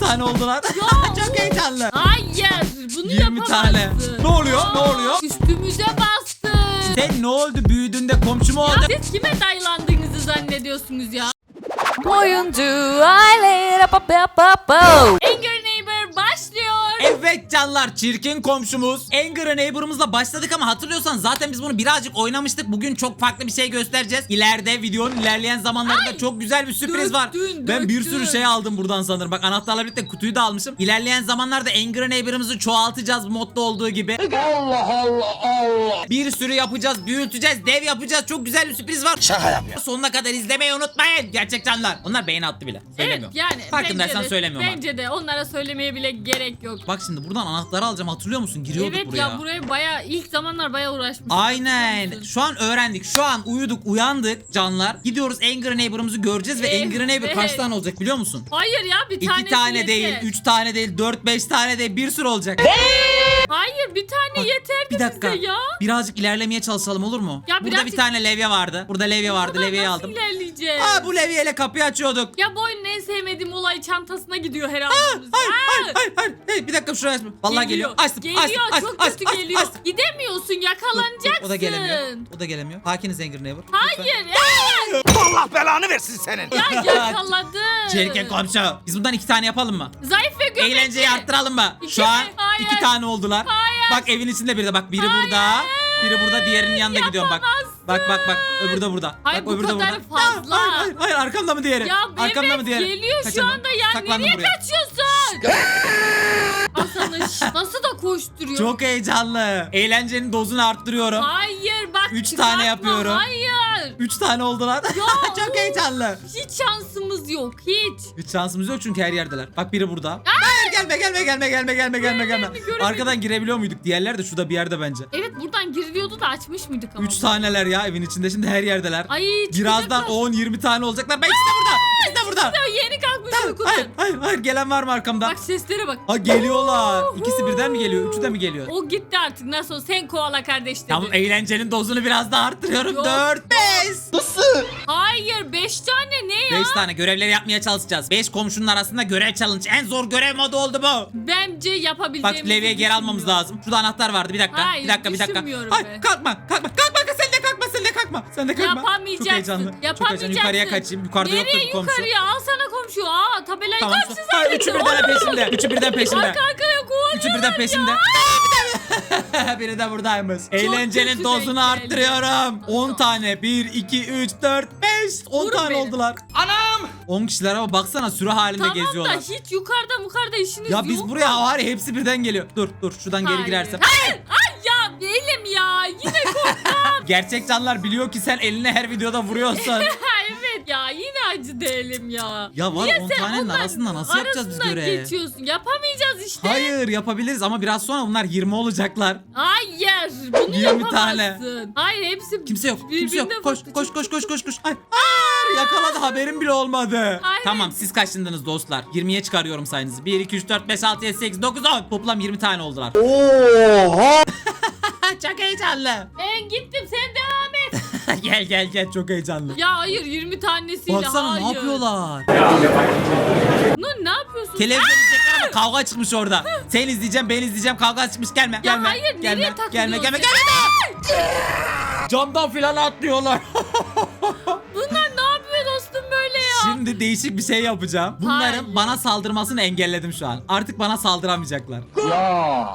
tane oldular. Çok heyecanlı. Hayır bunu 20 yapamazsın. tane. Ne oluyor? Ne oluyor? Üstümüze bastın. Sen ne oldu? Büyüdüğünde komşu mu Ya oldun? siz kime dayılandığınızı zannediyorsunuz ya? Oyuncu aile pa Evet canlar çirkin komşumuz Angry Neighbor'ımızla başladık ama hatırlıyorsan zaten biz bunu birazcık oynamıştık. Bugün çok farklı bir şey göstereceğiz. İleride videonun ilerleyen zamanlarında Ay, çok güzel bir sürpriz var. döktün, Ben bir döktün. sürü şey aldım buradan sanırım. Bak anahtarla birlikte kutuyu da almışım. İlerleyen zamanlarda Angry Neighbor'ımızı çoğaltacağız bu modda olduğu gibi. Allah Allah Allah. Bir sürü yapacağız, büyüteceğiz, dev yapacağız. Çok güzel bir sürpriz var. Şaka yapıyor. Sonuna kadar izlemeyi unutmayın. Gerçek canlar. Onlar beğeni attı bile. Evet Söylemiyorum. yani Farkındaysan bence de- söylemiyorum. Bence de onlara söylemeye bile gerek yok. Bak şimdi buradan anahtarı alacağım hatırlıyor musun? Giriyorduk evet buraya. ya buraya baya ilk zamanlar baya uğraşmıştık. Aynen. Şu an öğrendik. Şu an uyuduk, uyandık canlar. Gidiyoruz Angry Neighbor'ımızı göreceğiz ve Evet. Angry Neighbor kaç tane olacak biliyor musun? Hayır ya bir İki tanesi tane yeter. değil, üç tane değil, dört beş tane değil, bir sürü olacak. Hayır bir tane Bak, yeterdi Bir dakika. bize ya. Birazcık ilerlemeye çalışalım olur mu? Ya Burada birazcık- bir tane levye vardı. Burada levye vardı. Buradan Levyeyi nasıl aldım. ilerleyeceğiz? Aa bu levyeyle kapıyı açıyorduk. Ya bu oyunun en sevmediğim olay çantasına gidiyor herhalde. Hayır, hayır, hayır, hayır. Hey, bir dakika şuraya açma. Vallahi geliyor. Açtım, Geliyor açtım, açtım, çok açtım, kötü açtım, geliyor. açtım. Gidemiyorsun Dur, yakalanacaksın. dur, o da gelemiyor. O da gelemiyor. Hakiniz Angry Neighbor. Hayır ya, Allah belanı versin senin. ya yakaladın. Çirkin komşu. Biz bundan iki tane yapalım mı? Zayıf ve göbekli. Eğlenceyi arttıralım mı? İki Şu mi? an Hayır. iki tane oldular. Bak evin içinde biri de bak biri burada. Biri burada diğerinin yanında gidiyorum bak. Bak bak bak öbürü de burada. Hayır, bak bu öbürü de kadar burada. fazla. Hayır, hayır, hayır arkamda mı diğeri? Ya arkamda mı diğeri? geliyor şu anda ya. Saklandım Nereye buraya. kaçıyorsun? Aslanı şş, nasıl da koşturuyor. Çok heyecanlı. Eğlencenin dozunu arttırıyorum. Hayır bak Üç çıkartma, tane yapıyorum. Hayır. Üç tane oldular. Çok heyecanlı. Hiç şansımız yok hiç. Hiç şansımız yok çünkü her yerdeler. Bak biri burada. Hayır gelme gelme gelme gelme gelme gelme gelme. Arkadan girebiliyor muyduk? Diğerler de şurada bir yerde bence. Evet buradan giriliyordu da açmış mıydık ama? Üç taneler ya evin içinde şimdi her yerdeler. Ay Birazdan çıkacaklar. 10-20 tane olacaklar. Ben işte burada. İşte burada. Ya yeni kalkmış uykudan. Hayır hayır hayır gelen var mı arkamdan? Bak seslere bak. Ha geliyorlar. İkisi birden mi geliyor? Üçü de mi geliyor? O gitti artık nasıl olsa sen koala kardeş dedi. Tamam eğlencenin dozunu biraz daha arttırıyorum. Yok. 4 5 Hayır 5 tane ne ya? 5 tane görevleri yapmaya çalışacağız. 5 komşunun arasında görev challenge. En zor görev modu oldu bu. Bence Bak yapabileceğimizi levyeye geri almamız düşünmüyorum. lazım. Şurada anahtar vardı. Bir dakika. Hayır, bir dakika, bir dakika. düşünmüyorum Hayır, be. kalkma, kalkma. Kalkma sen de kalkma, sen de kalkma. Sen de kalkma. Yapamayacaksın. Çok heyecanlı. Çok Yapamayacaksın. heyecanlı. Yukarıya kaçayım. Yukarıda Nereye yoktu bir komşu. yukarıya? Al sana komşu. Aa tabelayı Tamam. karşı Hayır, üçü birden peşimde. Üçü birden peşimde. Arka arkaya kovalıyorlar Üçü birden peşimde. ya. Biri de buradaymış. Eğlencenin kötü dozunu denk arttırıyorum. 10 tane. 1, 2, 3, 4, 5. 10 Vurun tane beni. oldular. Anam! 10 kişiler ama baksana sürü halinde Tamam geziyorlar. da hiç yukarıda mukarda işiniz Ya yok biz buraya var ya hepsi birden geliyor. Dur dur şuradan geri Hayır. girersem. Hayır. Ay ya elim ya. Yine korktum. Gerçek canlar biliyor ki sen eline her videoda vuruyorsun. Acı değilim ya. Ya var Niye 10 sen tanenin onların arasında nasıl yapacağız biz arasından görev? geçiyorsun. Yapamayacağız işte. Hayır yapabiliriz ama biraz sonra bunlar 20 olacaklar. Hayır. Bunu 20 yapamazsın. tane. Hayır hepsi Kimse yok. Kimse yok. Koş farklı. koş koş koş koş koş. Ay, Hayır yakaladı haberim bile olmadı. Tamam siz kaçtınız dostlar? 20'ye çıkarıyorum sayınızı. 1 2 3 4 5 6 7 8 9 10. Toplam 20 tane oldular. Oha. Çok heyecanlı. Ben gittim sen devam et. gel gel gel çok heyecanlı. ya hayır 20 tanesiyle Baksana hayır. ne yapıyorlar? Nur ne yapıyorsun? Televizyon izleyecekler ama kavga çıkmış orada. Sen izleyeceğim ben izleyeceğim kavga çıkmış gelme. gelme. hayır, nereye gelme, takılıyorsun gelme gelme gelme. Camdan filan atlıyorlar. Şimdi değişik bir şey yapacağım. Bunların Hayır. bana saldırmasını engelledim şu an. Artık bana saldıramayacaklar.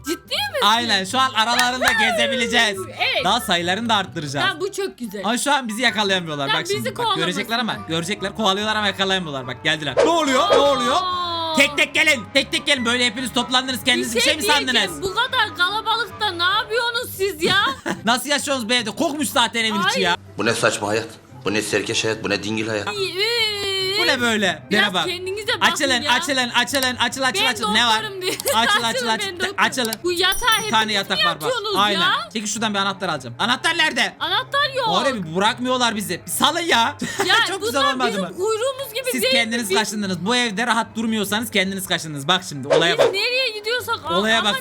Ciddi misin? Aynen şu an aralarında gezebileceğiz. Evet. Daha sayılarını da arttıracağız. Ya bu çok güzel. Ama şu an bizi yakalayamıyorlar. Ya bak bizi şimdi bak görecekler ama görecekler kovalıyorlar ama yakalayamıyorlar. Bak geldiler. Ne oluyor? Ne oluyor? Aa. Tek tek gelin. Tek tek gelin. Böyle hepiniz toplandınız. Kendiniz bir şey, mi diyeceğim, sandınız? Bu kadar kalabalıkta ne yapıyorsunuz siz ya? Nasıl yaşıyorsunuz be evde? Kokmuş zaten evin içi ya. Bu ne saçma hayat? Bu ne serkeş hayat? Bu ne dingil hayat? Bu ne böyle? Biraz Dene bak. kendinize bakın Açılın, ya. açılın, açılın, açıl, açıl, Ben açıl. Ne var? doktorum diye. Açıl, açıl, açıl. ben doktorum. Açılın. Bu yatağa Bir hepiniz tane mi yatak var bak. yatıyorsunuz Aynen. ya? Çekil şuradan bir anahtar alacağım. Anahtar nerede? Anahtar yok. Oraya bir bırakmıyorlar bizi. Bir salın ya. Ya Çok güzel bunlar olmadı bizim mı? kuyruğumuz gibi Siz değil kendiniz mi? Biz- kaçındınız. Bu evde rahat durmuyorsanız kendiniz kaçındınız. Bak şimdi olaya Biz bak. nereye gidiyorsak Olaya bak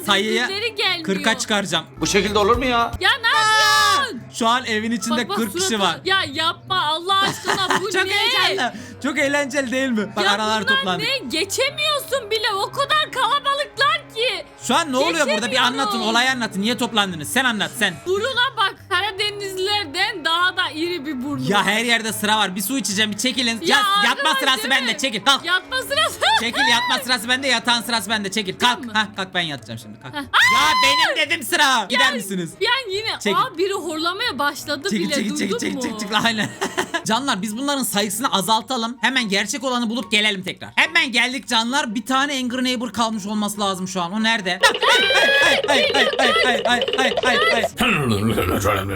gelmiyor. 40'a çıkaracağım. Bu şekilde olur mu ya? Ya ne yapıyorsun? Şu an evin içinde Bak, bak 40 kişi suratına. var. Ya yapma Allah aşkına bu Çok ne? heyecanlı. Çok eğlenceli değil mi? Bak ya aralar bunlar toplandı. ne? Geçemiyorsun bile o kadar kalabalıklar ki. Şu an ne oluyor burada? Bir Geçemiyorum. anlatın. Olayı anlatın. Niye toplandınız? Sen anlat sen. Buruna bak Karadenizlilerden daha da iri bir burnu. Ya her yerde sıra var. Bir su içeceğim. Bir çekilin. Ya Ya, yatma arkadaş, sırası değil bende. Çekil. Kalk. Yatma sırası. Çekil yatma sırası bende. Yatağın sırası bende. Çekil. Kalk. mı? Ha kalk ben yatacağım şimdi. Kalk. Ya benim dedim sıra. Gider misiniz? An yine Çekil. aa biri horlamaya başladı Çekil bile çekil çekil duydun çekil mu? çekil çekil aynen. Canlar biz bunların sayısını azaltalım. Hemen gerçek olanı bulup gelelim tekrar. Hemen geldik canlar. Bir tane Angry Neighbor kalmış olması lazım şu an. O nerede?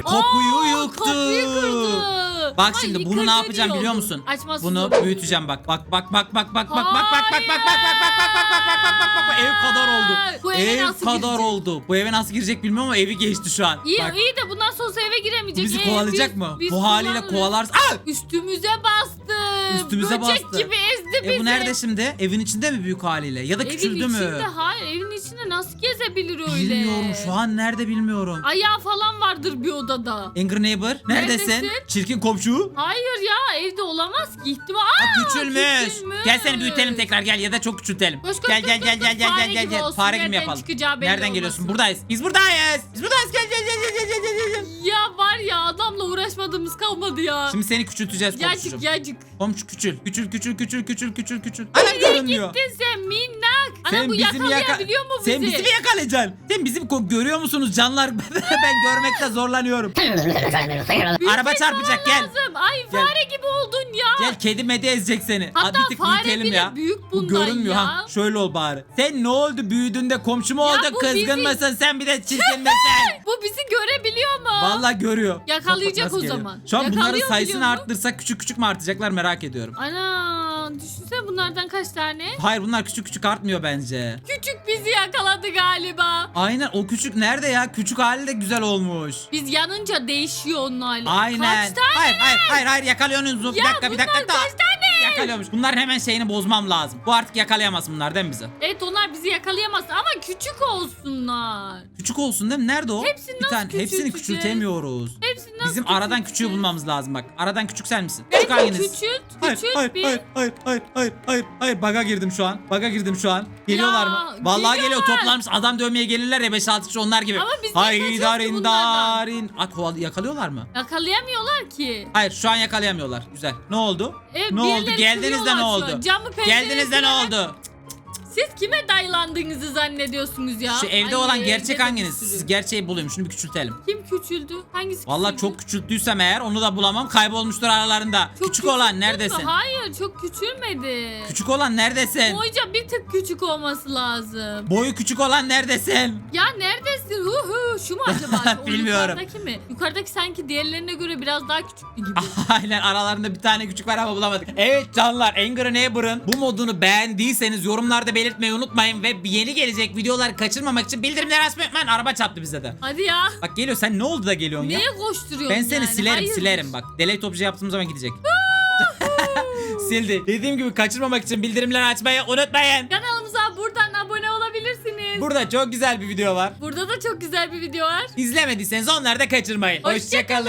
Aa, yıktı. Kapıyı kırdı. Bak şimdi bunu ne yapacağım biliyor musun? Bunu büyüteceğim bak. Bak bak bak bak bak bak bak bak bak bak bak bak bak bak bak bak bak bak bak ev kadar oldu. Bu eve Ev nasıl kadar girecek? oldu. Bu eve nasıl girecek bilmiyorum ama evi geçti şu an. İyi, Bak, iyi de bundan sonra eve giremeyecek. bizi Ee, kovalayacak biz- mı? biz Bu haliyle kullanırız. kovalarsa. Aa! Üstümüze bastı. Üstümüze Böcek bastı. gibi ezdi bizi. E bu nerede şimdi? Evin içinde mi büyük haliyle? Ya da Evin küçüldü içinde mü? hayır evin içinde nasıl gezebilir öyle? Bilmiyorum şu an nerede bilmiyorum. Ayağı falan vardır bir odada. Angry Neighbor neredesin? Neredesin? Çirkin komşu. Hayır ya evde olamaz ki ihtimal. Aa, küçülmüş. küçülmüş. Gel seni büyütelim tekrar gel ya da çok küçültelim. Koş, koş, gel koş, gel koş, gel koş. gel gel Fare gel gel gibi gel. olsun. Fare gibi Nereden yapalım. çıkacağı belli Nereden geliyorsun? olmasın. Buradayız. Biz buradayız. Biz buradayız. Gel gel gel gel gel gel gel. gel. Ya var ya adamla uğraşmadığımız kalmadı ya. Şimdi seni küçülteceğiz komşucuğum. Yacık yacık. Komşu küçül. Küçül küçül küçül küçül küçül küçül. Hala görünmüyor. Gittin sen minnak. Ana Sen bu yakalayabiliyor mu bizi? Sen bizi mi yakalayacaksın? Sen bizi ko- görüyor musunuz canlar? ben görmekte zorlanıyorum. Araba çarpacak gel. Lazım. Ay fare gibi oldun ya. Gel kedi medi ezecek seni. Hatta bir tık fare büyütelim bile ya. büyük Bu bundan görünmüyor ya. ha. Şöyle ol bari. Sen ne oldu büyüdüğünde komşu mu Ya oldun bu kızgın bizim- mısın sen bir de çirkin misin? Bu bizi görebiliyor mu? Vallahi görüyor. Yakalayacak nasıl o geliyor. zaman. Şu an bunların Yakalıyor sayısını biliyor arttırsak küçük küçük mü artacaklar merak ediyorum. Ana düşünsene bunlardan kaç tane? Hayır bunlar küçük küçük artmıyor bence. Küçük bizi yakaladı galiba. Aynen o küçük nerede ya? Küçük hali de güzel olmuş. Biz yanınca değişiyor onun hali. Aynen. Kaç tane? Hayır hayır hayır hayır yakalıyorsunuz. Bir Ya dakika bir dakika. bunlar daha. kaç tane? Yakalıyormuş. Bunların hemen şeyini bozmam lazım. Bu artık yakalayamaz bunlar değil mi bizi? Evet onlar bizi yakalayamaz ama küçük olsunlar. Küçük olsun değil mi? Nerede o? Hepsini bir nasıl tane, hepsini küçülteceğiz? küçültemiyoruz. Nasıl Bizim aradan küçüğü bulmamız lazım bak. Aradan küçük sen misin? Küçük hanginiz? küçült, Hayır, küçült hayır, bir. hayır, hayır, hayır, hayır, hayır, hayır. Baga girdim şu an. Baga girdim şu an. Geliyorlar Ya, mı? Vallahi geliyor. geliyorlar. Toplanmış adam dövmeye gelirler ya 5-6 kişi onlar gibi. Ama biz niye kaçıyoruz ki bunlardan? darin. Koval- yakalıyorlar mı? Yakalayamıyorlar ki. Hayır şu an yakalayamıyorlar. Güzel. Ne oldu? Evet, ne oldu? yerleri Geldiniz de kırıyorlar ne şu oldu? Camı pencere Geldiniz de ne kırarak- oldu? Siz kime dayılandığınızı zannediyorsunuz ya? Şu evde Ay, olan evde gerçek hanginiz? sürü. Siz gerçeği bulayım. Şunu bir küçültelim. Kim küçüldü? Hangisi Vallahi küçüldü? çok küçülttüysem eğer onu da bulamam. Kaybolmuştur aralarında. Çok küçük olan küçülttün mü? neredesin? Hayır çok küçülmedi. Küçük olan neredesin? Boyca bir tık küçük olması lazım. Boyu küçük olan neredesin? Ya neredesin? Huhu şu mu acaba? O Bilmiyorum. Yukarıdaki mi? Yukarıdaki sanki diğerlerine göre biraz daha küçüktü gibi. Aynen aralarında bir tane küçük var ama bulamadık. Evet canlar Angry Neighbor'ın bu modunu beğendiyseniz yorumlarda belirtmeyi unutmayın ve yeni gelecek videolar kaçırmamak için bildirimleri açmayı unutmayın. Araba çarptı bize de. Hadi ya. Bak geliyor sen ne oldu da geliyorsun ya? Neye koşturuyorsun Ben seni yani? silerim Hayırdır? silerim bak. Delete obje yaptığım zaman gidecek. Sildi. Dediğim gibi kaçırmamak için bildirimleri açmayı unutmayın. Kanalımıza buradan abone olabilirsiniz. Burada çok güzel bir video var. Burada da çok güzel bir video var. İzlemediyseniz onları da kaçırmayın. Hoşçakalın. Hoşçakalın.